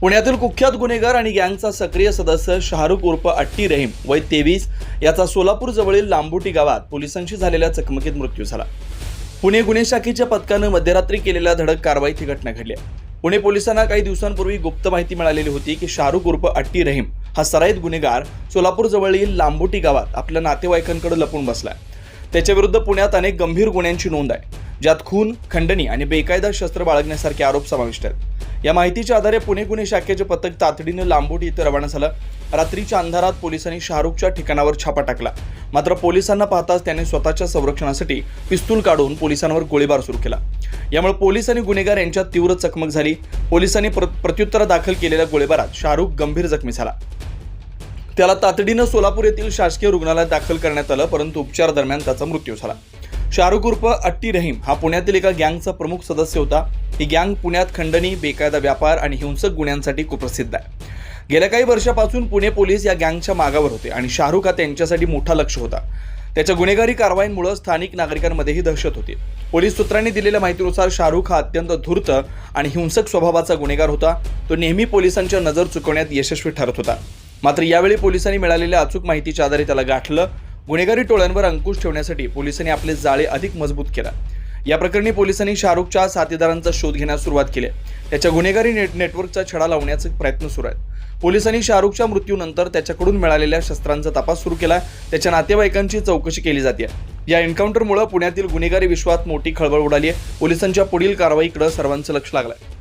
पुण्यातील कुख्यात गुन्हेगार आणि गँगचा सक्रिय सदस्य शाहरुख उर्फ अट्टी रहीम वय तेवीस याचा सोलापूर जवळील लांबुटी गावात पोलिसांशी झालेल्या चकमकीत मृत्यू झाला. पुणे गुन्हे शाखेच्या पथकानं मध्यरात्री केलेल्या धडक कारवाईत ही घटना घडली आहे. पुणे पोलिसांना काही दिवसांपूर्वी गुप्त माहिती मिळालेली होती की शाहरुख उर्फ अट्टी रहीम हा सराईत गुन्हेगार सोलापूर जवळील लांबुटी गावात आपल्या नातेवाईकांकडे लपून बसलाय. त्याच्याविरुद्ध पुण्यात अनेक गंभीर गुन्ह्यांची नोंद आहे ज्यात खून खंडणी आणि बेकायदा शस्त्र बाळगण्यासारखे आरोप समाविष्ट आहेत. या माहितीच्या आधारे पुणे गुन्हे शाखेचे पथक तातडीनं लांबोटी इथं रवाना झालं. रात्रीच्या अंधारात पोलिसांनी शाहरुखच्या ठिकाणावर छापा टाकला. मात्र पोलिसांना पाहताच त्याने स्वतःच्या संरक्षणासाठी पिस्तूल काढून पोलिसांवर गोळीबार सुरू केला. यामुळे पोलीस आणि गुन्हेगार यांच्यात तीव्र चकमक झाली. पोलिसांनी प्र- प्रत्युत्तर दाखल केलेल्या गोळीबारात शाहरुख गंभीर जखमी झाला. त्याला तातडीनं सोलापूर येथील शासकीय रुग्णालयात दाखल करण्यात आलं परंतु उपचार दरम्यान त्याचा मृत्यू झाला. शाहरुख उर्फ अट्टी रहीम हा पुण्यातील एका गँगचा प्रमुख सदस्य होता. ही गँग पुण्यात खंडणी बेकायदा व्यापार आणि हिंसक गुन्ह्यांसाठी कुप्रसिद्ध आहे. गेल्या काही वर्षापासून पुणे पोलीस या गँगच्या मागावर होते आणि शाहरुख हा त्यांच्यासाठी मोठा लक्ष होता. त्याच्या गुन्हेगारी कारवाईंमुळे स्थानिक नागरिकांमध्येही दहशत होती. पोलीस सूत्रांनी दिलेल्या माहितीनुसार शाहरुख हा अत्यंत धूर्त आणि हिंसक स्वभावाचा गुन्हेगार होता. तो नेहमी पोलिसांच्या नजर चुकवण्यात यशस्वी ठरत होता. मात्र यावेळी पोलिसांनी मिळालेल्या अचूक माहितीच्या आधारे त्याला गाठलं गुन्हेगारी टोळ्यांवर अंकुश ठेवण्यासाठी पोलिसांनी आपले जाळे अधिक मजबूत केला. या प्रकरणी पोलिसांनी शाहरुखच्या साथीदारांचा शोध घेण्यास सुरुवात केली. त्याच्या गुन्हेगारी नेट नेटवर्कचा छडा लावण्याचे प्रयत्न सुरू आहेत. पोलिसांनी शाहरुखच्या मृत्यूनंतर त्याच्याकडून मिळालेल्या शस्त्रांचा तपास सुरू केला. त्याच्या नातेवाईकांची चौकशी केली जाते. या एन्काउंटरमुळे पुण्यातील गुन्हेगारी विश्वात मोठी खळबळ उडाली आहे. पोलिसांच्या पुढील कारवाईकडे सर्वांचं लक्ष लागलंय.